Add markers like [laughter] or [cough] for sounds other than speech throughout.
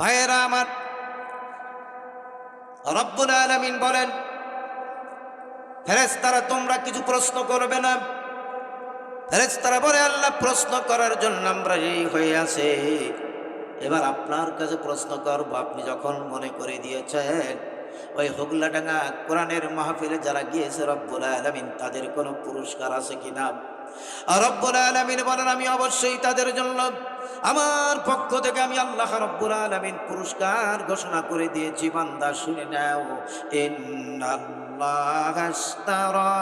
ভাইয়েরা আমার, রব্বুল আলমিন বলেন ফেরেস্তারা তোমরা কিছু প্রশ্ন করবে না। ফেরেস্তারা বলে, আল্লাহ প্রশ্ন করার জন্য আমরা এই হয়ে আছে। এবার আপনার কাছে প্রশ্ন করব, আপনি যখন মনে করে দিয়েছেন, ওই হুগলাডাঙ্গা কোরআনের মাহফিলে যারা গিয়েছে রব্বুল আলমিন, তাদের কোনো পুরস্কার আছে কিনা? রব্বুল আলমিন বলেন, আমি অবশ্যই তাদের জন্য আমার পক্ষ থেকে আমি আল্লাহ রব্বুল আলমিন পুরস্কার ঘোষণা করে দিয়েছি। বান্দা, শুনে নাও। ইন্নাল্লাহ আশতারা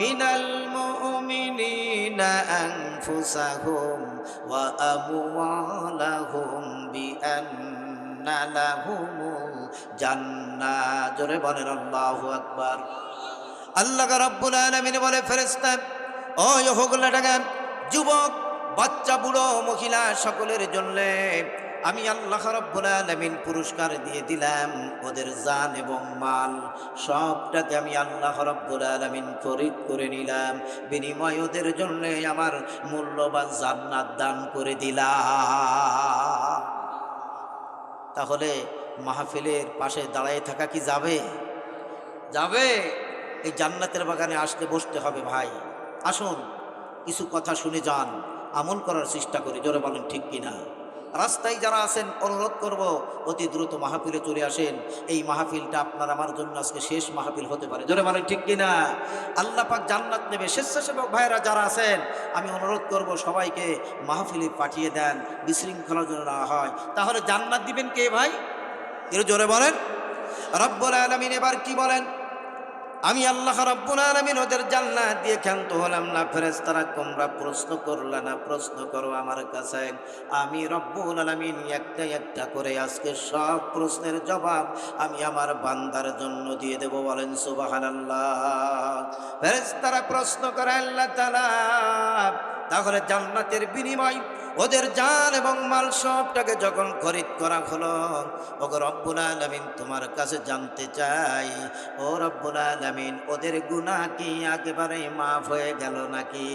মিনাল মুমিনিনা আনফুসাহুম ওয়া আমওয়ালাহুম বিআন্না লাহুমুল জান্নাহ। জোরে বলেন, আল্লাহু আকবার। আল্লাহ রাব্বুল আলামিন বলে, ফেরেশতা ও ইহুগুলা টাকা যুবক, বাচ্চা, বুড়ো, মহিলা সকলের জন্য আমি আল্লাহ আলামিন পুরস্কার দিয়ে দিলাম ওদের জান এবং মাল। সবটাকে আমি আল্লাহ আলামিন খরিদ করে নিলাম। বিনিময় ওদের জন্য আমার মূল্যবান জান্নাত দান করে দিলাম। তাহলে মাহফিলের পাশে দাঁড়ায় থাকা কি যাবে? যাবে? এই জান্নাতের বাগানে আসতে বসতে হবে ভাই। আসুন, কিছু কথা শুনে যান, আমল করার চেষ্টা করি, জোরে বলেন ঠিক কিনা? রাস্তায় যারা আছেন, অনুরোধ করব, অতি দ্রুত মাহফিলে চলে আসেন। এই মাহফিলটা আপনার, আমার জন্য আজকে শেষ মাহফিল হতে পারে। জোরে বলেন ঠিক কিনা? আল্লাহ পাক জান্নাত নেবে। স্বেচ্ছাসেবক ভাইয়েরা যারা আছেন, আমি অনুরোধ করব সবাইকে মাহফিলে পাঠিয়ে দেন বিশৃঙ্খলা যেন না হয়। তাহলে জান্নাত দিবেন কে ভাই? এর জোরে বলেন। রব্বুল আলমিন এবার কি বলেন? আমি আল্লাহ রব্বুল আলমিন ওদের জান্নাত দিয়ে ক্ষান্ত হলাম না ফেরেস্তারা তোমরা প্রশ্ন করলে না, প্রশ্ন করো আমার কাছে। আমি রব্বুল আলমিন একটা একটা করে আজকে সব প্রশ্নের জবাব আমি আমার বান্দার জন্য দিয়ে দেব, বলেন সুবাহান আল্লাহ ফেরেস্তারা প্রশ্ন করে, আল্লাহ তালা তাহলে জান্নাতের বিনিময় ওদের জান এবং মাল সবটাকে যখন খরিদ করা হলো, ওগো রব্বুল আলমিন তোমার কাছে জানতে চাই, ও রব্বুল আলমিন, ওদের গুনাহ কি একেবারে মাফ হয়ে গেল নাকি?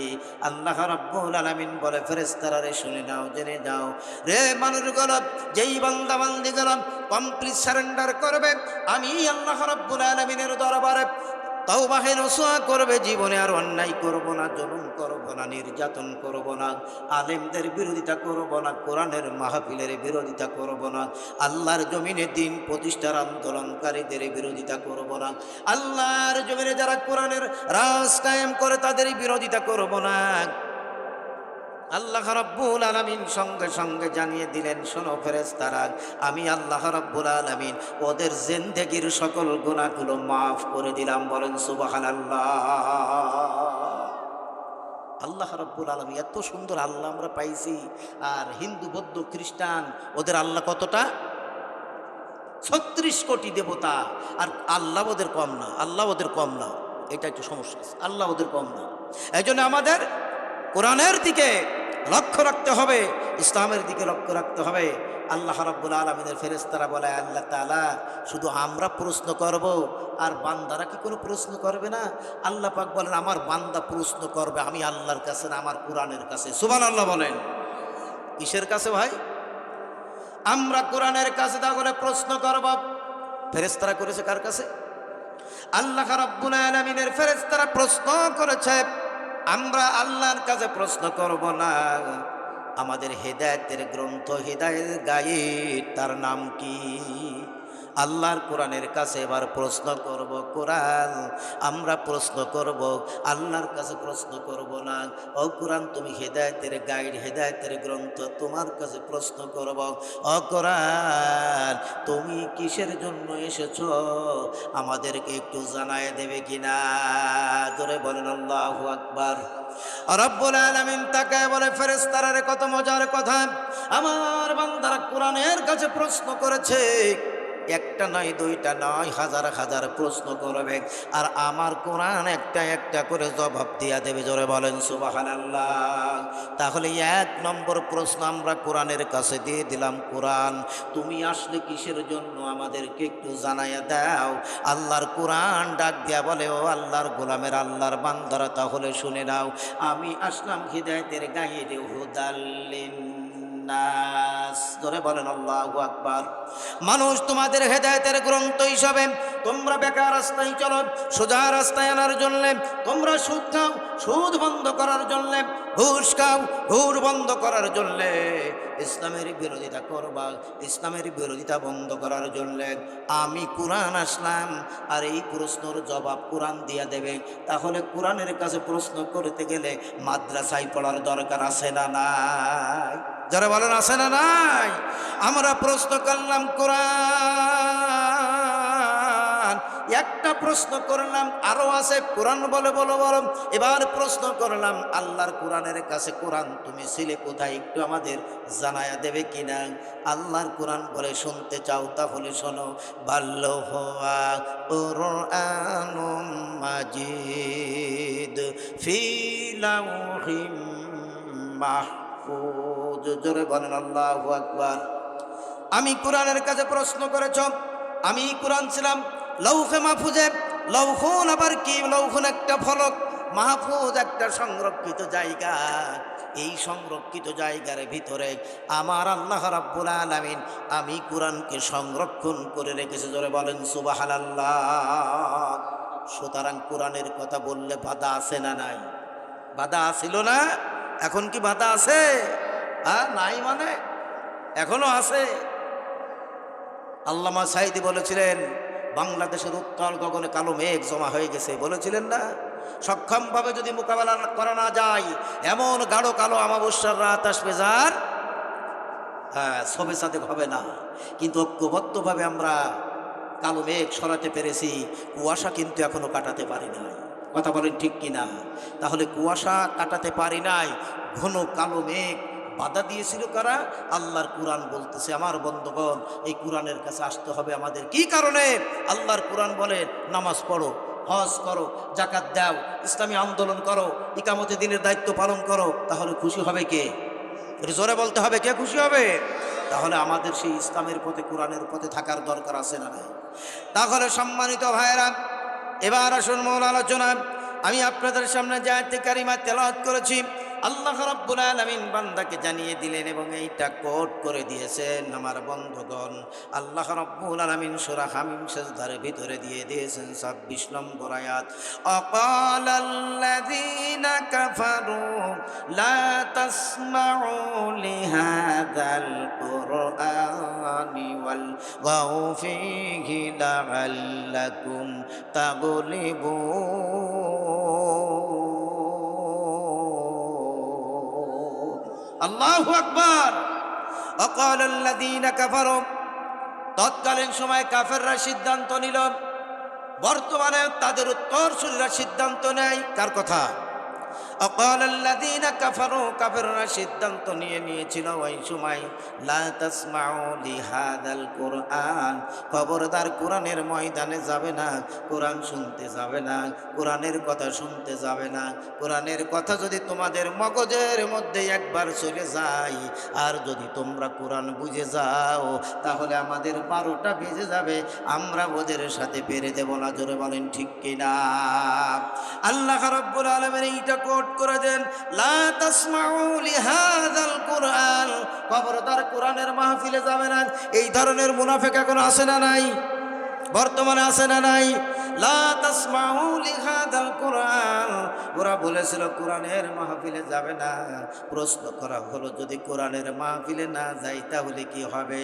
আল্লাহ রব্বুল আলমিন বলে ফেরেস্তারা রে, শুনে নাও, জেনে যাও রে মানুষ গলব যেই বান্দা বান্দি গলব কমপ্লিট সারেন্ডার করবে, আমি আল্লাহ রব্বুল আলমিনের দরবারে তাও বাহের সোয়া করবে, জীবনে আর অন্যায় করব না, জলুম করব না, নির্যাতন করব না, আলেমদের বিরোধিতা করব না, কোরআনের মাহফিলের বিরোধিতা করব না, আল্লাহর জমিনে দিন প্রতিষ্ঠার আন্দোলনকারীদের বিরোধিতা করব না, আল্লাহর জমিনে যারা কোরআনের রাজ কায়েম করে তাদের বিরোধিতা করব না। আল্লাহ রব্বুল আলমিন সঙ্গে সঙ্গে জানিয়ে দিলেন, শোনো ফেরেস্তারা আমি আল্লাহ রব্বুল আলমিন ওদের জিন্দেগির সকল গুণাগুলো মাফ করে দিলাম, বলেন সুবাহান আল্লাহ আল্লাহ রব্বুল আলমী এত সুন্দর আল্লাহ আমরা পাইছি, আর হিন্দু, বৌদ্ধ, খ্রিস্টান, ওদের আল্লাহ কতটা? ছত্রিশ কোটি দেবতা, আর আল্লাহ ওদের কম না, আল্লাহ ওদের কম না, এটা একটু সমস্যা আল্লাহ ওদের কম না। এই আমাদের কোরআনের দিকে লক্ষ্য রাখতে হবে, ইসলামের দিকে লক্ষ্য রাখতে হবে। আল্লাহ রাব্বুল আলমিনের ফেরেস্তারা বলে, আল্লাহ তালা শুধু আমরা প্রশ্ন করব, আর বান্দারা কি কোনো প্রশ্ন করবে না? আল্লাহ পাক বলেন, আমার বান্দা প্রশ্ন করবে, আমি আল্লাহর কাছে না, আমার কোরআনের কাছে। সুবান আল্লাহ বলেন। কিসের কাছে ভাই? আমরা কোরআনের কাছে তাহলে প্রশ্ন করব। ফেরেস্তারা করেছে কার কাছে? আল্লাহ রাব্বুল আলামিনের ফেরেস্তারা প্রশ্ন করেছে আমরা আল্লাহর কাছে প্রশ্ন করব না। আমাদের হেদায়তের গ্রন্থ হেদায়ত গায়ে তার নাম কি? আল্লাহর কোরআনের কাছে এবার প্রশ্ন করব, কোরআন, আমরা প্রশ্ন করব, আল্লাহর কাছে প্রশ্ন করব না? ও কোরআন, তুমি হেদায়েতের গাইড, হেদায়েতের গ্রন্থ, তোমার কাছে প্রশ্ন করব, ও কোরআন, তুমি কিসের জন্য এসেছ? আমাদেরকে একটু জানায় দেবে কিনা? ধরে বলেন, আল্লাহ আকবার। রব্বুল আলামিন তাকায় বলে ফেরেশতারা কত মজার কথা। আমার বান্দারা কোরআনের কাছে প্রশ্ন করেছে একটা নয়, দুইটা নয়, হাজার হাজার প্রশ্ন করবে। আর আমার কোরআন একটা একটা করে জবাব দিয়া দেবে, জোরে বলেন সুবাহান আল্লাহ তাহলে এক নম্বর প্রশ্ন আমরা কোরআনের কাছে দিয়ে দিলাম, কোরআন। তুমি আসলে কিসের জন্য আমাদেরকে একটু জানাইয়া দাও? আল্লাহর কোরআন ডাক দিয়া বলে, ও আল্লাহর গোলামের আল্লাহর বান্দারা, তাহলে শুনে নাও। আমি আসলাম হৃদায়তের গাইডে হুদাল্লিন। লিন্নাস ধরে বলেন আল্লাহু আকবার। মানুষ তোমাদের হেদায়েতের গ্রন্থ হিসাবে তোমরা বেকার রাস্তায় চলো, সোজা রাস্তায় আনার জন্যে। তোমরা সুদ খাও, সুদ বন্ধ করার জন্যে। ঘুষ খাও ঘুর বন্ধ করার জন্যে। ইসলামের বিরোধিতা করবা, ইসলামের বিরোধিতা বন্ধ করার জন্যে। আমি কোরআন আসলাম, আর এই প্রশ্নর জবাব কোরআন দিয়া দেবে। তাহলে কোরআনের কাছে প্রশ্ন করতে গেলে মাদ্রাসায় পড়ার দরকার আছে না নাই? যারা বলেন, আছে না নাই? আমরা প্রশ্ন করলাম কোরআন। একটা প্রশ্ন করলাম, আরও আছে, কোরআন বলে, বলো বলো। এবার প্রশ্ন করলাম, আল্লাহর কোরআনের কাছে, কোরআন তুমি ছিলে কোথায়? একটু আমাদের জানায়া দেবে কিনা? আল্লাহর কোরআন বলে শুনতে চাও, তাহলে শোনো। বাল্য হওয়া জোরে বলেন, আল্লাহু আকবার। আমি কোরআনের কাছে প্রশ্ন করেছ, আমি কোরআন ছিলাম লৌহে মাহফুজে, লৌহন আবার কি? লৌহন একটা ফলক, মাহফুজ একটা সংরক্ষিত জায়গা। এই সংরক্ষিত জায়গার ভিতরে আমার আল্লাহ রাব্বুল আলামিন, আমি কোরআনকে সংরক্ষণ করে রেখেছি। জোরে বলেন, সুবহানাল্লাহ। সুতরাং কোরআনের কথা বললে বাধা আছে না নাই? বাধা আসিল না? এখন কি বাধা আছে? হ্যাঁ নাই মানে? এখনও আছে? আল্লামা সাইদি বলেছিলেন বাংলাদেশের উত্তর গগনে কালো মেঘ জমা হয়ে গেছে, বলেছিলেন না? সক্ষমভাবে যদি মোকাবেলা করা না যায়, এমন গাঢ় কালো আমাবস্যার রাত আসবে যার? হ্যাঁ সবে সাথে হবে না। কিন্তু ঐক্যবদ্ধভাবে আমরা কালো মেঘ সরাতে পেরেছি, কুয়াশা কিন্তু এখনও কাটাতে পারি নাই। কথা বলেন ঠিক কিনা? তাহলে কুয়াশা কাটাতে পারি নাই, ঘন কালো মেঘ বাধা দিয়েছিল কারা? আল্লাহর কোরআন বলতেছে, আমার বন্ধগণ, এই কোরআনের কাছে আসতে হবে আমাদের। কি কারণে? আল্লাহর কোরআন বলে, নামাজ পড়ো, হজ করো জাকাত দাও, ইসলামী আন্দোলন করো, ইকামতে দিনের দায়িত্ব পালন করো, তাহলে খুশি হবে কে? জোরে বলতে হবে, কে খুশি হবে? তাহলে আমাদের সেই ইসলামের পথে, কোরআনের পথে থাকার দরকার আছে না তাহলে সম্মানিত ভাইরা এবার আসুন মূল আলোচনা। আমি আপনাদের সামনে জায়তে কারিমা তেলাওয়াত করেছি আল্লাহ রাব্বুল আলামিন বান্দাকে জানিয়ে দিলেন এবং এইটা কোট করে দিয়েছেন আমার বন্ধুগণ। আল্লাহ রাব্বুল আলামিন সূরা হামিম সেজদার ভিতরে দিয়ে দিয়েছেন 26 নম্বর আয়াত। আল্লাযীনা কাফারু, লা তাসমাউ লিহাযাল কুরআনি ওয়াল গাউ ফীহি লাআল্লাকুম তাগলিবুন। আল্লাহু আকবর। অকাল আল্লাযীনা কাফারু। তৎকালীন সময় কাফেররা সিদ্ধান্ত নিল, বর্তমানে তাদের উত্তরসূরিরা সিদ্ধান্ত নেয়, কার কথা? কোরআনের কথা যদি তোমাদের মগজের মধ্যে একবার চলে যায়, আর যদি তোমরা কোরআন বুঝে যাও, তাহলে আমাদের বারোটা বেজে যাবে। আমরা ওদের সাথে পেরে দেব না, জোরে বলেন ঠিক কিনা? আল্লাহ রাব্বুল আলামিন এইটা কোট করে দেন খবরদার কোরআনের মাহফিলে যাবে না। এই ধরনের মুনাফেকা এখন আসে না নাই? বর্তমানে আছে না নাই? ওরা বলেছিল মাহফিলে যাবে না। প্রশ্ন করা হলো, যদি মাহফিলে না তাহলে কি হবে?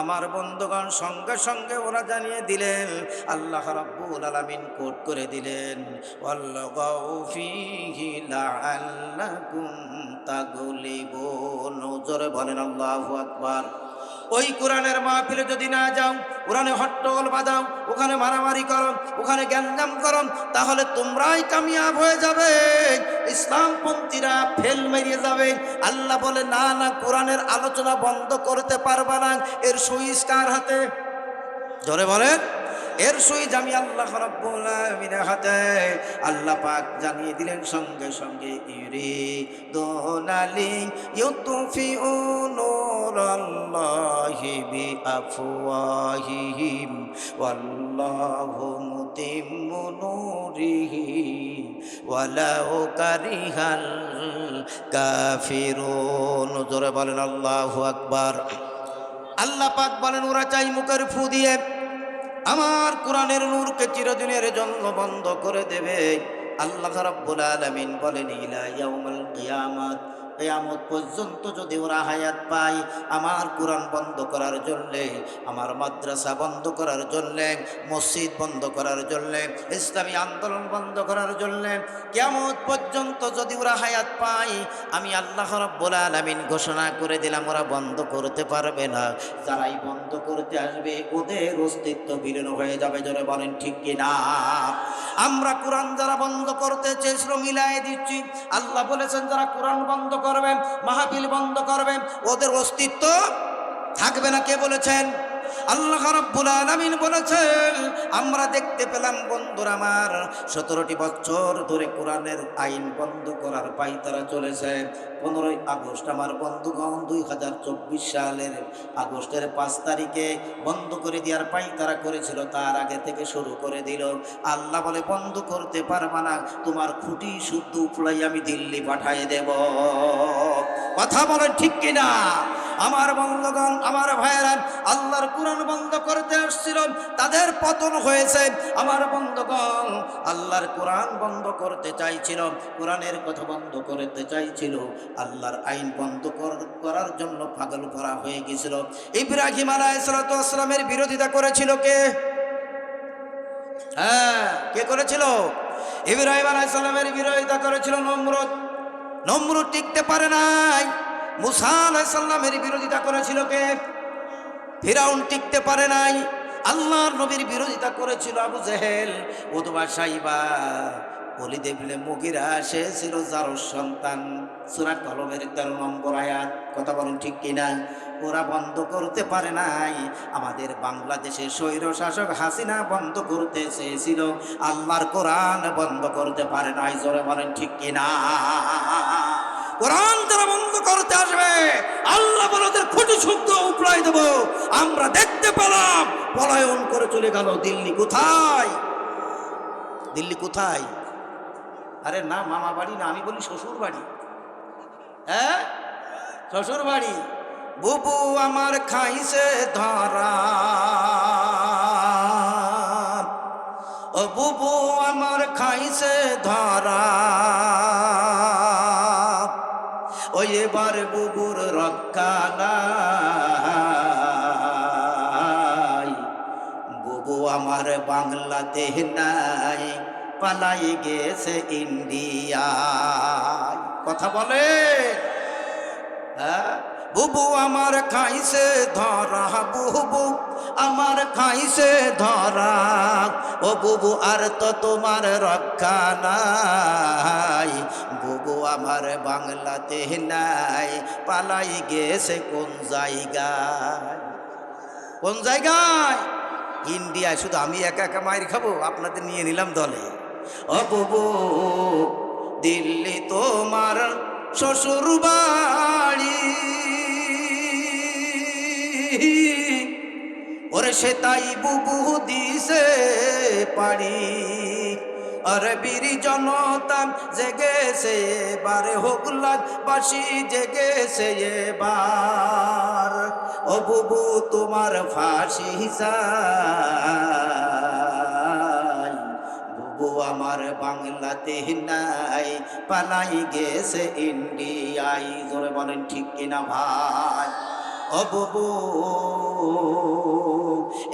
আমার বন্ধুগণ, সঙ্গে সঙ্গে ওরা জানিয়ে দিলেন, আল্লাহ আলামিন কোট করে দিলেন জোরে বলেন আল্লাহু আকবার। ওই কোরআনের মাহফিলে যদি না যাও কোরআনে হট্টগোল বাজাও ওখানে মারামারি করো, ওখানে গ্যাঞ্জাম করো, তাহলে তোমরাই কামিয়াব হয়ে যাবে। ইসলামপন্থীরা ফেল মেরিয়ে যাবে। আল্লাহ বলে, না না, কোরআনের আলোচনা বন্ধ করতে পারবা না। এর সুইস্কার কার হাতে? জোরে বলেন। এর সহিত আমি আল্লাহ রব্বুল আমিন হাতে আল্লাহ পাক জানিয়ে দিলেন, সঙ্গে সঙ্গে ইউরি দোনালি ইউতুফিউ নূরাল্লাহি বিআফওয়াহিহিম, ওয়াল্লাহু মুতিম্মু নূরিহি, ওয়ালাউ কারিহাল কাফিরুন। জোরে বলেন আল্লাহু আকবার। আল্লাহ পাক বলেন, ওরা চাই মুখের ফু দিয়ে আমার কোরআনের নূরকে চিরদিনের জন্য বন্ধ করে দেবে। আল্লাহ রাব্বুল আলামিন বলেন, ইলা ইয়াউমাল কিয়ামাত। কেয়ামত পর্যন্ত যদি ওরা হায়াত পায়, আমার কোরআন বন্ধ করার জন্যে, আমার মাদ্রাসা বন্ধ করার জন্যে, মসজিদ বন্ধ করার জন্যে, ইসলামী আন্দোলন বন্ধ করার জন্যে, কেয়ামত পর্যন্ত যদি ওরা হায়াত পায়, আমি আল্লাহ রব্বুল আলামিন ঘোষণা করে দিলাম, ওরা বন্ধ করতে পারবে না। যারাই বন্ধ করতে আসবে, ওদের অস্তিত্ব বিলীন হয়ে যাবে, জোরে বলেন ঠিক কিনা? আমরা কোরআন যারা বন্ধ করতে চেয়েছিল মিলাই দিচ্ছি। আল্লাহ বলেছেন, যারা কোরআন বন্ধ করবেন মাহাবিল বন্ধ করবেন ওদের অস্তিত্ব থাকবে না কে বলেছেন? আল্লাহ রাব্বুল আলামিন বলেছেন, আমরা দেখতে পেলাম বন্ধুরা আমার, সতেরোটি বছর ধরে কোরআনের আইন বন্ধ করার পাই তারা চলেছে। পনেরোই আগস্ট আমার বন্ধুগণ দুই হাজার চব্বিশ সালের আগস্টের পাঁচ তারিখে বন্ধ করে দেওয়ার পাই তারা করেছিল, তার আগে থেকে শুরু করে দিল। আল্লাহ বলে, বন্ধ করতে পারবা না, তোমার খুঁটি শুদ্ধ উপলাই আমি দিল্লি পাঠাই দেব। কথা বলেন ঠিক কিনা? আমার বন্ধগণ, আমার ভাইয়েরা, আল্লাহর কোরআন বন্ধ করতে আসছিল, তাদের পতন হয়েছে। আমার বন্ধগণ, আল্লাহর কোরআন বন্ধ করতে চাইছিল, কোরআনের কথা বন্ধ করতে চাইছিল, আল্লাহর আইন বন্ধ করার জন্য পাগল করা হয়ে গেছিল। ইব্রাহিম আলাইসালামের বিরোধিতা করেছিল কে? হ্যাঁ কে করেছিল? ইব্রাহিম আলাইসালামের বিরোধিতা করেছিল নমরুদ। নমরুদ টিকতে পারে নাই। মুসা বিরোধিতা করেছিল কে? ফিরাউন টিকতে পারে নাই। আল্লাহর নবীর বিরোধিতা করেছিল আবু জেহেল, উদবা সাইবা বলি দেখলে মুগিরা, সে ছিল যার সন্তান। সুরা কলমের তেরো নম্বর আয়াত, কথা বলেন ঠিক কিনা ওরা বন্ধ করতে পারে নাই। আমাদের বাংলাদেশের স্বৈর শাসক হাসিনা বন্ধ করতে চেয়েছিল। আল্লাহর কোরআন বন্ধ করতে পারে নাই, জোরে বলেন ঠিক কিনা কোরআন যারা বন্ধ করতে আসবে। আল্লাহ বলে, ওদের খুঁটি শুদ্ধ উপড়াই দেব। আমরা দেখতে পেলাম, পলায়ন করে চলে গেল। দিল্লি কোথায়? দিল্লি কোথায়? আরে না মামা বাড়ি না, আমি বলি শ্বশুর বাড়ি। হ্যাঁ? শ্বশুর বাড়ি। বুবু আমার খাইছে ধরা। ও বুবু আমার খাইছে ধরা। এবার বুবুর রক্ষা নাই। বুবু আমার বাংলাদেশ নাই পালাই গেছে ইন্ডিয়া কথা বলে হ্যাঁ? বুবু, আমার খাইছে ধরা, বুবু, আমার খাইছে ধরা। ও বুবু, আর তো তোমার রক্ষা নাই। বুবু, আমার বাংলাতে নাই। পালাই গেছে কোন জায়গায়? কোন জায়গায়? ইন্ডিয়ায়, শুধু আমি একা একা মায়ের খাব, আপনাদের নিয়ে নিলাম দলে। ও দিল্লি তোমার শ্বশুর বাড়ি ওরে সে তাই বুবু দিছে পাড়ি। আরে বীর জনতা জেগেছে এবারে হোক লাগ বাসি জেগেছে এবার। ও বুবু, তোমার ফাঁসি চাই বুবু আমার বাংলাতে নাই, পালাই গেছে ইন্ডিয়ায়। জোরে বলেন, ঠিক কিনা ভাই? বুবু,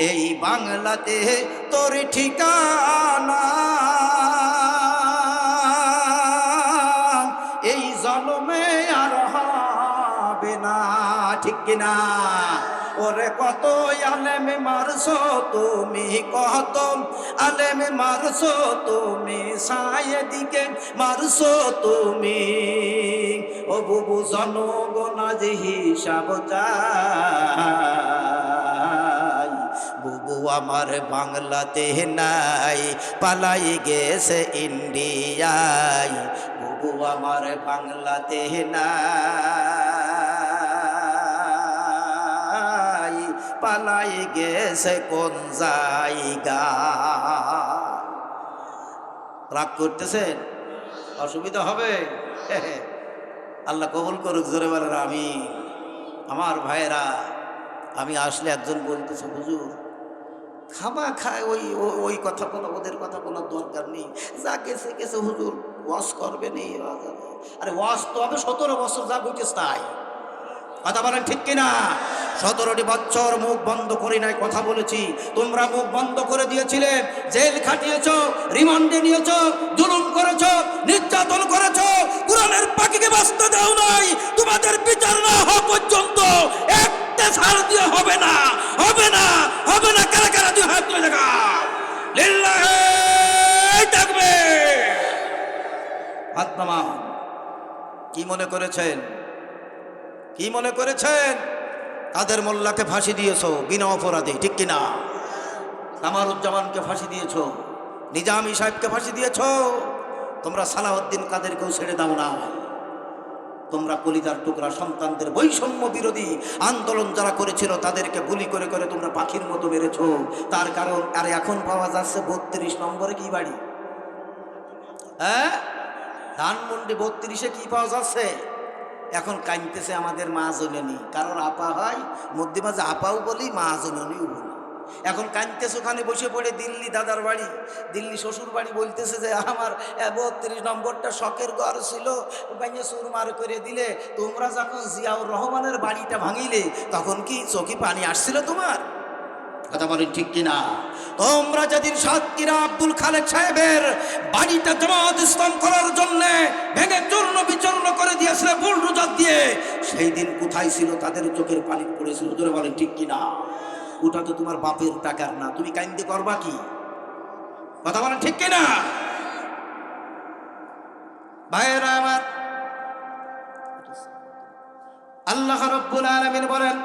এই বাংলাতে তোর ঠিকানা? এই জন্মে আর হবে না, ঠিক কিনা? ওরে কত আলেমে মারছো তুমি, কত আলেমে মারছো তুমি, সায়েদিকে মারছো তুমি। ও বুবু জনগণা যে হিসাব বুবু আমার বাংলাতে নাই, পালাই গেছে ইন্ডিয়ায়। বুবু আমার বাংলাতে নাই। পালাই গেছে কোন জায়গা? রাগ করতেছেন? অসুবিধা হবে? [laughs] আল্লাহ কবুল করুক, জোরে বলেন আমি আমার ভাইয়েরা, আমি আসলে একজন বলতেছে, হুজুর খামা খায় ওই ওই কথা বলা ওদের কথা বলার দরকার নেই। যা গেছে গেছে, হুজুর ওয়াশ করবে নেই আরে ওয়াশ তো হবে, সতেরো বছর যা বুঝিস তাই। কথা বলেন ঠিক কিনা? সতেরোটি বছর মুখ বন্ধ করি নাই কথা বলেছি। তোমরা মুখ বন্ধ করে দিয়েছিলে, জেল খাটিয়েছ, রিমান্ডে নিয়েছ, জুলুম করেছ, নির্যাতন করেছ, কোরআনের পাখিকে বাঁচতে দাও নাই। তোমাদের বিচার না হওয়া পর্যন্ত একটা ছাড় দিয়ে হবে না হবে না হবে না। কারা কারা দিয়ে হাত তুলে দেখা থাকবে। হাত কি মনে করেছেন? কি মনে করেছেন? কাদের মোল্লাকে ফাঁসি দিয়েছ? বিনা অপরাধে, ঠিক কিনা কামারুজ্জামানকে ফাঁসি দিয়েছ? নিজামি সাহেবকে ফাঁসি দিয়েছ? তোমরা সালাউদ্দিন কাদেরকেও ছেড়ে দাও না। তোমরা কলিদার টুকরা সন্তানদের বৈষম্য বিরোধী আন্দোলন যারা করেছিল, তাদেরকে গুলি করে করে তোমরা পাখির মতো মেরেছো। তার কারণ, আর এখন পাওয়া যাচ্ছে বত্রিশ নম্বরে কি বাড়ি? হ্যাঁ? ধানমন্ডি বত্রিশে কি পাওয়া যাচ্ছে? এখন কাঁদতেছে আমাদের মা জননী। কারণ আপা হয়, মধ্যে মাঝে আপাও বলি, মা জননীও বলি। এখন কাঁদতেছে ওখানে বসে পড়ে দিল্লি দাদার বাড়ি। দিল্লি শ্বশুর বাড়ি বলতেছে যে, আমার বত্রিশ নম্বরটা শখের ঘর ছিল সুর সুরমার করে দিলে। তোমরা যখন জিয়াউর রহমানের বাড়িটা ভাঙিলে, তখন কি চোখে পানি আসছিল তোমার? কথা বলেন ঠিক কিনা? তোমরা যেদিন সাতক্ষীরা আব্দুল খালেক সাহেবের বাড়িটা জামাত ইসলাম করার জন্য ভেঙে চূর্ণ বিচূর্ণ করে দিয়েছিলে বুলডোজার দিয়ে, সেই দিন কোথায় ছিল? তাদের চোখের পানি পড়েছিল। জোরে বলেন ঠিক কিনা? ওটা তো তোমার বাপের টাকার না। তুমি কাইন্দে করবা কি? কথা বলেন ঠিক কিনা? ভাইয়েরা আমার, আল্লাহ রব্বুল আলামিন বলেন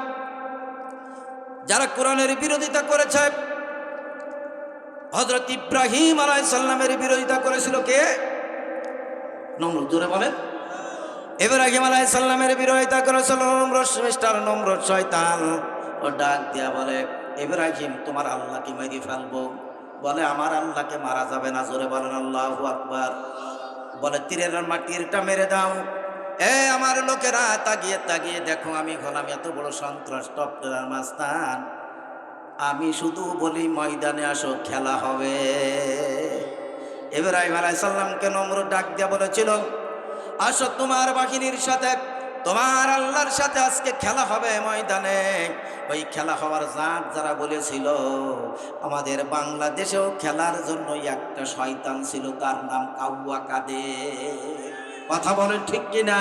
যারা কোরআনের বিরোধিতা করেছে হজরত ইব্রাহিম আলাইসাল্লামের বিরোধিতা করেছিল কে? নম্র জোরে বলেন। ইব্রাহিম আলাইসাল্লামের বিরোধিতা করেছিল নম্রত মিস্টার নম্রত শয়তান। ও ডাক দিয়া বলে, ইব্রাহিম, তোমার আল্লাহকে মেরে ফেলব। বলে, আমার আল্লাহকে মারা যাবে না। জোরে বলেন, আল্লাহ আকবার। বলে, তীরের মাটিরটা মেরে দাও। এ আমার লোকেরা তাকিয়ে তাকিয়ে দেখো আমি হলাম এত বড় সন্ত্রাস টপটার মাস্তান। আমি শুধু বলি, ময়দানে আসো, খেলা হবে। ইব্রাহিম আলাইসাল্লামকে নম্র ডাক দিয়া বলেছিল, আসো তোমার বাহিনীর সাথে, তোমার আল্লাহর সাথে আজকে খেলা হবে ময়দানে। ওই খেলা হওয়ার জাত যারা বলেছিল, আমাদের বাংলাদেশেও খেলার জন্য একটা শয়তান ছিল, তার নাম কাউয়া কাদের। কথা বলেন ঠিক কিনা?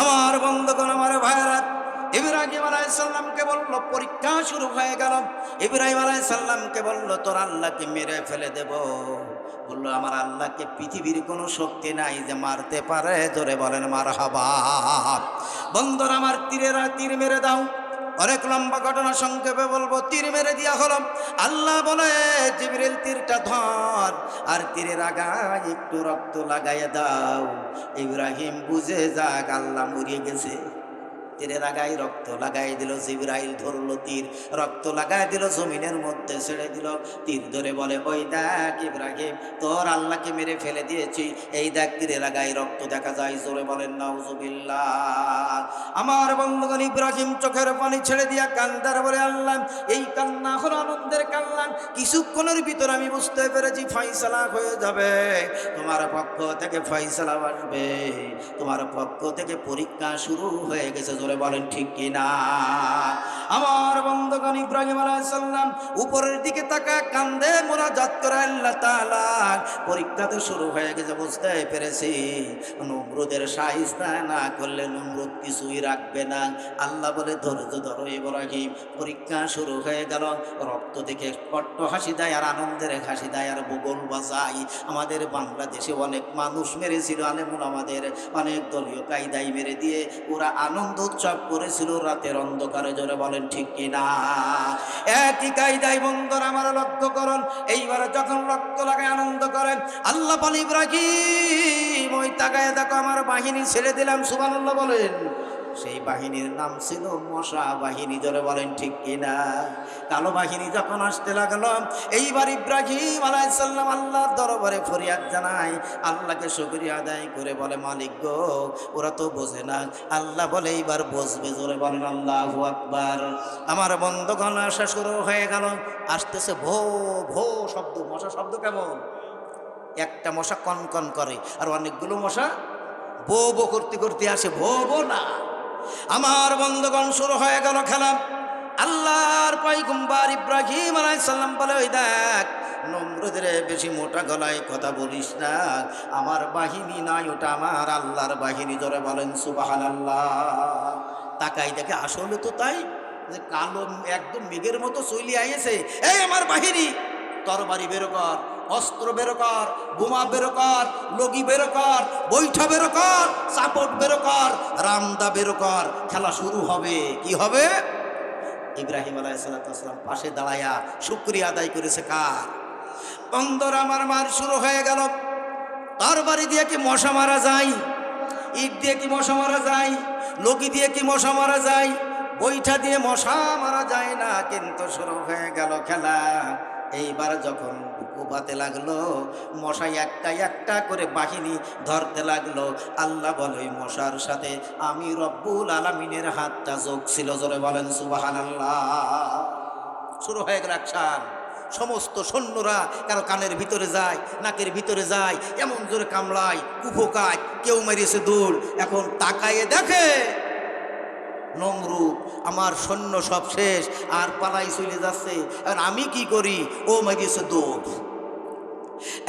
আমার বন্ধুগণ, আমার ভাইরা ইব্রাহিম আলাইসাল্লামকে বলল, পরীক্ষা শুরু হয়ে গেল। ইব্রাহিম আলাইসাল্লামকে বলল, তোর আল্লাহকে মেরে ফেলে দেব। বলল, আমার আল্লাহকে পৃথিবীর কোনো শক্তি নাই যে মারতে পারে। ধরে বলেন মার হাবা বন্ধুর, আমার তীরেরা তীর মেরে দাও। অনেক লম্বা ঘটনা সংক্ষেপে বলব, তীর মেরে দিয়া হলাম আল্লাহ বলে, জিবরিল তীরটা ধর, আর তীরের আগায় একটু রক্ত লাগাইয়া দাও। ইব্রাহিম বুঝে যাক আল্লাহ মরিয়ে গেছে। তীরের লাগাই, রক্ত লাগাই দিল জিব্রাইল, ধরলো তীর। রক্ত লাগাই দিল জমিনের মধ্যে, ছেড়ে দিল তীর। ধরে বলে, ওই দেখ ইব্রাহিম, তোর আল্লাহকে মেরে ফেলে দিয়েছি। এই দেখ তীরের আগায় রক্ত দেখা যায়। জোরে বলেন, নাউজুবিল্লাহ। আমার বন্ধুগণ, ইব্রাহিম চোখের পানি ছেড়ে দিয়া কান্দার বলে আল্লাহ এই কান্না হলো আনন্দের কান্না। কিছুক্ষণের ভিতর আমি বুঝতে পেরেছি, ফয়সালা হয়ে যাবে। তোমার পক্ষ থেকে ফয়সালা আসবে। তোমার পক্ষ থেকে পরীক্ষা শুরু হয়ে গেছে জোরে বলেন ঠিক কিনা? আমার বন্ধুগণ ইব্রাহিম আলাইসাল্লাম উপরের দিকে তাকা কান্দে, মোনাজাত করে আল্লাহ পরীক্ষা তো শুরু হয়ে গেছে, বুঝতে পেরেছি। নমরুদের সাহিস্তা না করলে নমরুদ কিছুই রাখবে না। আল্লাহ বলে, ধৈর্য ধরো ইব্রাহিম। পরীক্ষা শুরু হয়ে গেল। রক্ত দেখে কট্ট হাসি দেয় আর আনন্দের হাসি দেয় আর বগল বাজাই আমাদের বাংলাদেশে অনেক মানুষ মেরেছিল, আলেমুল আমাদের অনেক দলীয় কায়দাই মেরে দিয়ে। ওরা আনন্দ উৎসব করেছিল, রাতের অন্ধকারে জোরে বলেন, ঠিক কিনা? একই কায়দাই বন্ধর আমার লক্ষ্য করুন, এইবারে যখন রক্ত লাগায় আনন্দ করেন, আল্লাহ পালিব ইব্রাহিম ওই তাকায় দেখো, আমার বাহিনী ছেড়ে দিলাম সুবানন্দ বলেন। সেই বাহিনীর নাম ছিল মশা বাহিনী ধরে বলেন ঠিক কিনা? কালো বাহিনী যখন আসতে লাগল, এইবার ইব্রাহিম আলাইসাল্লাম আল্লাহর দরবারে ফরিয়াদ জানায়, আল্লাহকে শুকরিয়া আদায় করে বলে, মালিক গো, ওরা তো বোঝে না। আল্লাহ বলে, এইবার বসবে, জোরে বলেন আল্লাহ আকবার। আমার বন্ধগণ আসা শুরু হয়ে গেল। আসতেছে ভো ভো শব্দ। মশা শব্দ কেমন? একটা মশা কন কন করে, আর অনেকগুলো মশা বো বো করতে করতে আসে ভো না। আমার বন্ধগণ শুরু হয়ে গেল খেলা। আল্লাহর পয়গম্বর ইব্রাহিম আলাইসাল্লাম বলে, ওই দেখ, নম্রদের বেশি মোটা গলায় কথা বলিস না। আমার বাহিনী নাই, ওটা আমার আল্লাহর বাহিনী। ধরে বলেন সুবাহান আল্লাহ তাকাই দেখে আসলে তো তাই, যে কালো একদম মেঘের মতো চলি আইয়েছে। এই আমার বাহিনী, তরবারি বেরো কর। অস্ত্র বেরো কর বোমা বেরো কর লগি বেরো কর বৈঠা বেরো কর সাপোর্ট বেরো কর রামদা বেরো কর খেলা শুরু হবে। কি হবে? ইব্রাহিম আলাইসালাম পাশে দাঁড়াইয়া শুক্রিয়া আদায় করেছে কার? অন্দর আমার মার শুরু হয়ে গেল। তার বাড়ি দিয়ে কি মশা মারা যায়? ইট দিয়ে কি মশা মারা যায়? লগি দিয়ে কি মশা মারা যায়? বৈঠা দিয়ে মশা মারা যায় না, কিন্তু শুরু হয়ে গেল খেলা। এইবার যখন কোপাতে লাগল। মশাই একটা একটা করে বাহিনী ধরতে লাগল। আল্লাহ বলে মশার সাথে আমি রব্বুল আলমিনের হাতটা যোগ ছিল। জোরে বলেন সুবাহান আল্লাহ শুরু হয়ে গেল একসান সমস্ত সৈন্যরা কারও কানের ভিতরে যায়, নাকের ভিতরে যায়, এমন জোরে কামড়ায় কুফোকায় কেউ মেরেছে দূর। এখন তাকায়ে দেখে নমরুদ আমার সৈন্য সব শেষ, আর পালাই চলে যাচ্ছে। আর আমি কি করি? ও মেরেছে দৌড়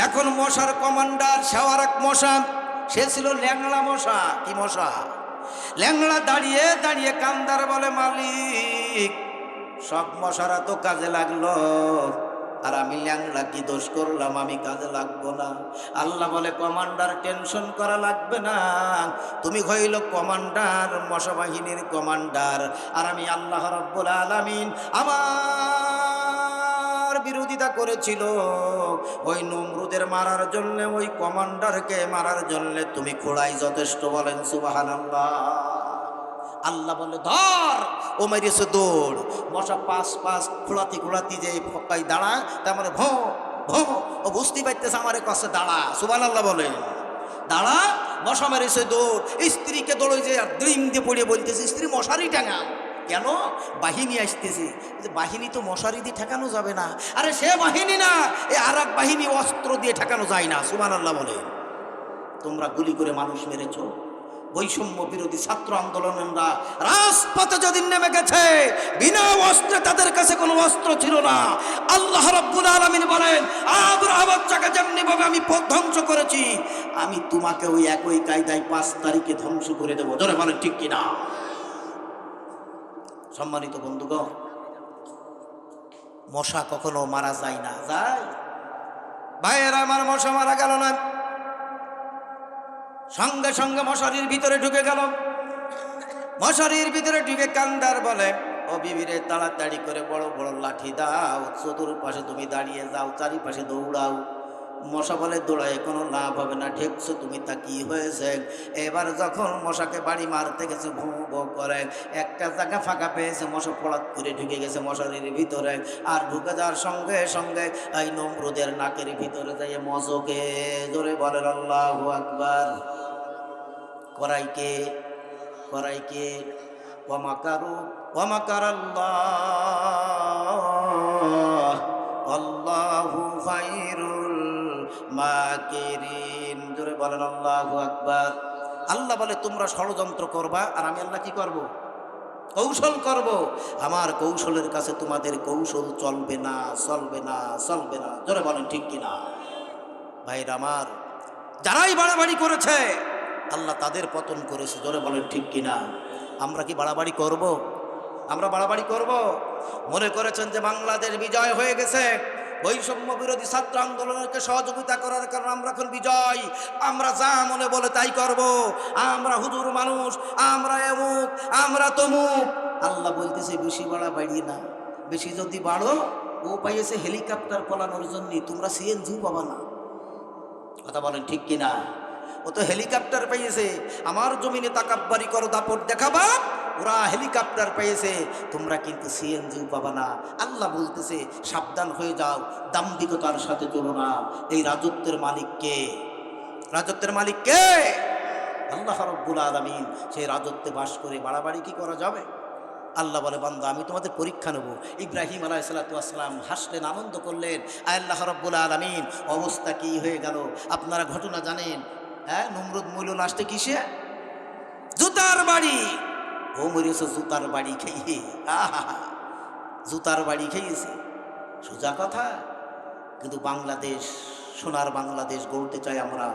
এখন মশার কমান্ডার সেওয়ার এক মশা, সে ছিল ল্যাংড়া মশা। কি মশা? ল্যাংড়া দাঁড়িয়ে দাঁড়িয়ে কান্দার বলে, মালিক, সব মশারা তো কাজে লাগল। আর আমি ল্যাংড়া কি দোষ করলাম? আমি কাজে লাগবো না। আল্লাহ বলে, কমান্ডার, টেনশন করা লাগবে না। তুমি হইল কমান্ডার, মশাবাহিনীর কমান্ডার। আর আমি আল্লাহ রব্বুল আলামিন আমার বিরোধিতা করেছিল। ওই নমরুদের মারার জন্যে, ওই কমান্ডারকে মারার জন্যে তুমি খোড়াই যথেষ্ট বলেন সুবাহান আল্লাহ বলে, ধর, ও মেরেছে দৌড়। মশা পাশ পাস খোলাতি খোলাতি যে ফকাই দাঁড়া তার মানে ভো ও বুঝতেই পারতেছে আমার কাছে দাঁড়া। সুবান আল্লাহ বলে, দাঁড়া, মশা মেরেছে দৌড়। স্ত্রীকে দৌড়ে যে দ্রিম দিয়ে পড়িয়ে বলতেছে, স্ত্রী, মশারি টাঙা কেন? বাহিনী আসতেছে। বাহিনী তো মশারি দিয়ে ঠেকানো যাবে না। আরে সে বাহিনী না, এ আর বাহিনী অস্ত্র দিয়ে ঠেকানো যায় না। সুমান আল্লাহ বলে, তোমরা গুলি করে মানুষ মেরেছো? বৈষম্য বিরোধী ছাত্র আন্দোলনরা রাজপথে যদি নেমে গেছে, বিনা অস্ত্রে তাদের কাছে কোনো অস্ত্র ছিল না। আল্লাহ রব্বুল আলমিন বলেন আবরাহাবাচ্চাকে যেমনি ভাবে আমি ধ্বংস করেছি, আমি তোমাকে ওই একই কায়দায় পাঁচ তারিখে ধ্বংস করে দেবো। ধরে বলে ঠিক কিনা? সম্মানিত বন্ধুগণ, মশা কখনো মারা যায় না। যায়। ভাইয়ের, আমার মশা মারা গেল না? সঙ্গে সঙ্গে মশারির ভিতরে ঢুকে গেল। মশারির ভিতরে ঢুকে কান্দার বলে, ও বিবিরে, তাড়াতাড়ি করে বড় বড় লাঠি দাও, চতুর পাশে তুমি দাঁড়িয়ে যাও, চারিপাশে দৌড়াও। মশা বলে, দৌড়ায় কোনো লাভ হবে না ঠেকছো তুমি তা কি হয়েছে? এবার যখন মশাকে বাড়ি মারতে গেছে, ভো ভো করে, একটা জায়গা ফাঁকা পেয়েছে, মশা পড়াত করে ঢুকে গেছে মশারির ভিতরে। আর ঢুকে যাওয়ার সঙ্গে সঙ্গে এই নমরুদের নাকের ভিতরে যাই মজকে জোরে বলেন, আল্লাহ আকবার। করাইকে করাইকে। ওয়ামাকারু ওয়ামাকার আল্লাহ আল্লাহু খায়রুল মাকিরিন। জোরে বলেন, আল্লাহু আকবার। আল্লাহ বলে, তোমরা ষড়যন্ত্র করবা আর আমি আল্লাহ কি করব? কৌশল করব? আমার কৌশলের কাছে তোমাদের কৌশল চলবে না চলবে না চলবে না। জোরে বলেন, ঠিক কিনা? ভাইরা আমার, যারাই বাড়াবাড়ি করেছে আল্লাহ তাদের পতন করেছে। জোরে বলেন, ঠিক কিনা? আমরা কি বাড়াবাড়ি করব। আমরা বাড়াবাড়ি করব। মনে করেছেন যে বাংলাদেশ বিজয় হয়ে গেছে। বৈষম্য বিরোধী ছাত্র আন্দোলনকে সহযোগিতা করার কারণে আমরা এখন বিজয়। আমরা যা মনে বলে তাই করব। আমরা হুজুর মানুষ, আমরা এমুক, আমরা তমুক। আল্লাহ বলতেছে, বেশি বাড়াবাড়ি না। বেশি যদি বাড়ো, ও পাইয়েছে হেলিকপ্টার পলানোর জন্য। তোমরা সিএনজি পাবা না। কথা বলেন, ঠিক কিনা? ও তো হেলিকপ্টার পেয়েছে। আমার জমিনে তাকাব্বারি করো, দাপট দেখাবা। ওরা হেলিকপ্টার পেয়েছে। তোমরা কিন্তু সিএনজিও পাবা না। আল্লাহ বলতেছে, সাবধান হয়ে যাও, দাম্ভিকতার সাথে চলো না। এই রাজত্বের মালিককে রাজত্বের মালিক কে? আল্লাহ রব্বুল আলমিন। সেই রাজত্বে বাস করে বাড়াবাড়ি কি করা যাবে? আল্লাহ বলে, বান্দা, আমি তোমাদের পরীক্ষা নেব। ইব্রাহিম আলাহ সাল্লাতাম হাসলেন, আনন্দ করলেন। আল্লাহ রব্বুল আলমিন, অবস্থা কি হয়ে গেল? আপনারা ঘটনা জানেন হ্যাঁ নমরুদ মূল্য নাচতে কিসে? জুতার বাড়ি। ও মরিয়েছে জুতার বাড়ি খেয়ে। জুতার বাড়ি খেয়েছে। সোজা কথা, কিন্তু বাংলাদেশ, সোনার বাংলাদেশ গড়তে চাই আমরা।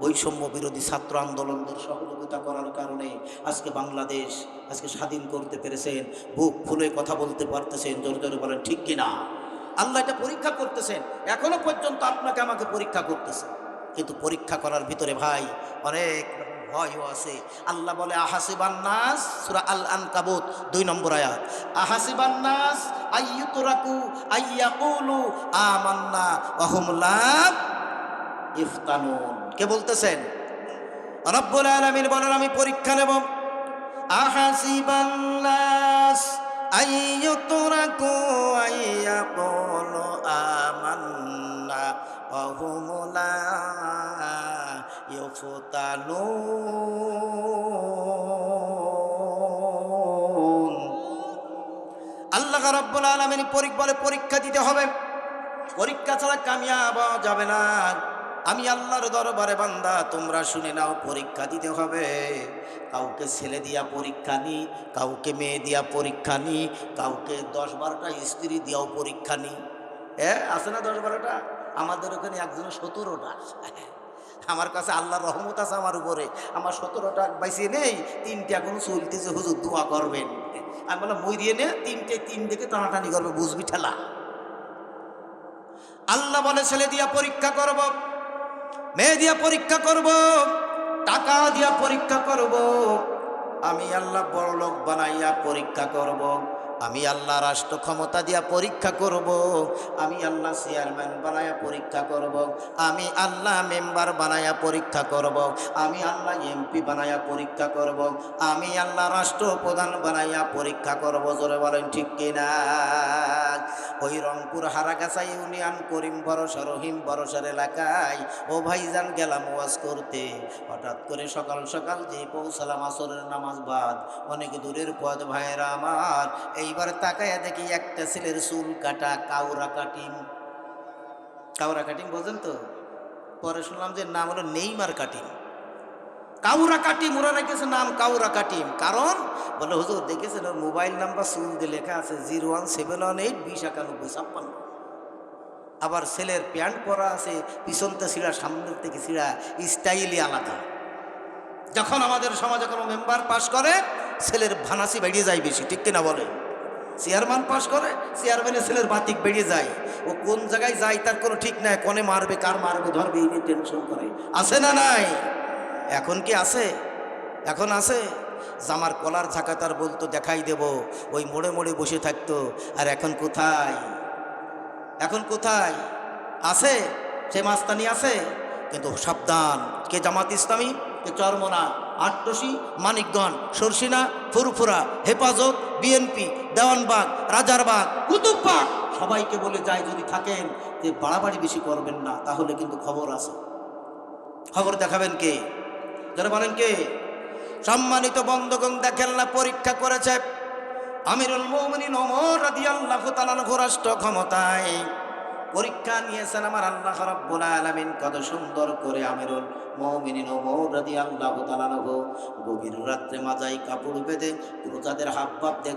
বৈষম্য বিরোধী ছাত্র আন্দোলনদের সহযোগিতা করার কারণে আজকে বাংলাদেশ আজকে স্বাধীন করতে পেরেছেন। বুক ফুলে কথা বলতে পারতেছেন, জোর জোরে বলেন, ঠিক কিনা? আল্লাহ এটা পরীক্ষা করতেছেন। এখনও পর্যন্ত আপনাকে আমাকে পরীক্ষা করতেছে। কিন্তু পরীক্ষা করার ভিতরে ভাই অনেক ভয়ও আছে। আল্লাহ বলে, আহাসিবান্নাস সুরা আল আনকাবুত দুই নম্বর আয়াত। আহাসিবান্নাস আইয়ুতরাকু আইয়াকুলু আমান্না ওয়াহুম লা ইফতানুন। কে বলতেছেন? রব্বুল আলামিন বলেন, আমি পরীক্ষা নেব। আহাসিবান্নাস আইয়ুতরাকু আইয়াকুলু আমান্না ওয়াহুম লা ইফতানুন আল্লাহ রাব্বুল আলামিন পরীক্ষা পরীক্ষা দিতে হবে। পরীক্ষা ছাড়া কামিয়াব যাবে না। আমি আল্লাহর দরবারে বান্দা, তোমরা শুনে নাও, পরীক্ষা দিতে হবে। কাউকে ছেলে দিয়া পরীক্ষা নি, কাউকে মেয়ে দিয়া পরীক্ষা নি, কাউকে দশ বারোটা স্ত্রী দিয়াও পরীক্ষা নি। হ্যাঁ আছে না দশ বারোটা? আমাদের ওখানে একজন সতেরোটা। আমার কাছে আল্লাহর রহমত আছে আমার উপরে। আমার সতেরোটা বাইসে নেই, তিনটে এখনও চলতেছে হুজুর দোয়া করবেন। আমি বললাম, মই দিয়ে নে, তিনটে তিন দিকে টানাটানি করবে, বুঝবি ঠেলা। আল্লাহ বলে, ছেলে দিয়া পরীক্ষা করব, মেয়ে দিয়া পরীক্ষা করব, টাকা দিয়া পরীক্ষা করব, আমি আল্লাহ বড় লোক বানাইয়া পরীক্ষা করব। আমি আল্লাহ রাষ্ট্র ক্ষমতা দিয়া পরীক্ষা করব, আমি আল্লাহ চেয়ারম্যান বানায়া পরীক্ষা করব, আমি আল্লাহ মেম্বার বানায়া পরীক্ষা করব, আমি আল্লাহ এমপি বানায়া পরীক্ষা করব, আমি আল্লাহ রাষ্ট্রপ্রধান বানাইয়া পরীক্ষা করব, জোরে বলেন ঠিক কিনা? ওই রংপুর হারাগাছা ইউনিয়ন করিম ভরসা রহিম ভরসার এলাকায়, ও ভাইজান গেলাম ওয়াজ করতে। হঠাৎ করে সকাল সকাল যে পৌঁছালাম আসরের নামাজ বাদ, অনেক দূরের পথ ভাইয়েরা আমার এইবার তাকায়া দেখি একটা ছেলের চুল কাটা কাউরা কাটিং। কাউরা কাটিং বোঝেন তো? পরে শুনলাম যে নাম হলো নেইমার কাটিং। কাউরা কাটিম ওরা রেখেছে নাম কাউরা কাটিম কারণ, বলে হুজুর দেখেছেন ওর মোবাইল নাম্বার সুল দিয়ে লেখা আছে zero one seven one eight বিশ একানব্বই ছাপ্পান্ন। আবার ছেলের প্যান্ট পরা আছে পিছনতে ছিঁড়া সামনের থেকে ছিঁড়া স্টাইলই আলাদা। যখন আমাদের সমাজে কোনো মেম্বার পাশ করে, ছেলের ভানাসি বেরিয়ে যায় বেশি, ঠিক কিনা বলে চেয়ারম্যান পাশ করে, চেয়ারম্যানের ছেলের বাতিক বেরিয়ে যায়। ও কোন জায়গায় যায় তার কোনো ঠিক নাই, কনে মারবে, কার মারবে, ধরবে, এই নিয়ে টেনশন করে। আছে না নাই? এখন কি আছে? এখন আছে? জামার কলার ঝাঁকা তার বলতো, দেখাই দেব। ওই মোড়ে মোড়ে বসে থাকতো, আর এখন কোথায়? এখন কোথায়? আছে? সে মাস্তানি আছে? কিন্তু সাবধান। কে জামাত ইসলামী? কে চরমনা? আটটসি মানিকগঞ্জ, সরসিনা, ফুরফুরা, হেফাজত, বিএনপি, দেওয়ানবাগ, রাজারবাগ কুতুববাগ সবাইকে বলে যায় যদি থাকেন যে বাড়াবাড়ি বেশি করবেন না, তাহলে কিন্তু খবর আছে। খবর দেখাবেন কে? যারা বলেন কে? সম্মানিত বন্ধগণ, দেখেন না, পরীক্ষা করেছে আমিরুল তাআলা রাষ্ট্র ক্ষমতায়। পরীক্ষা নিয়েছেন আমার আল্লাহ রাব্বুল আলামিন, কত সুন্দর করে আমিরুল মুমিনিন ওমর আল্লাহ তালানহ গভীর রাত্রে মাজাই কাপড় বেঁধে প্রজাদের হাবভাব